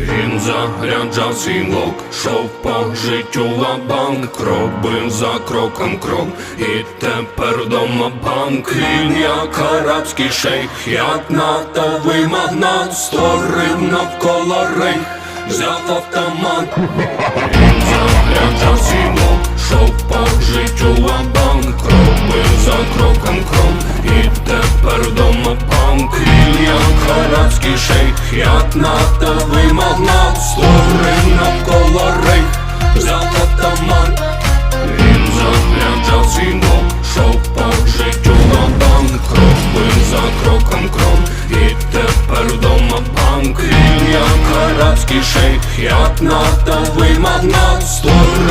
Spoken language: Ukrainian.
Він заряджав свій лок, шов по життю лабанк, робив за кроком крок, і тепер дома банк Він як арабський шейх, як натовий магнат, створив навколо рейх, взяв автомат. Він заряджав свій лок, шов по життю лабанк, робив за кроком крок, і тепер дома банк Арабський шейх, як натовий магнат, створив навколо рейх, взяв автомат. Він загляджав мов, шов по життю банк, робив за кроком крок, і тепер дома банк Він як арабський шейх, як натовий магнат, створив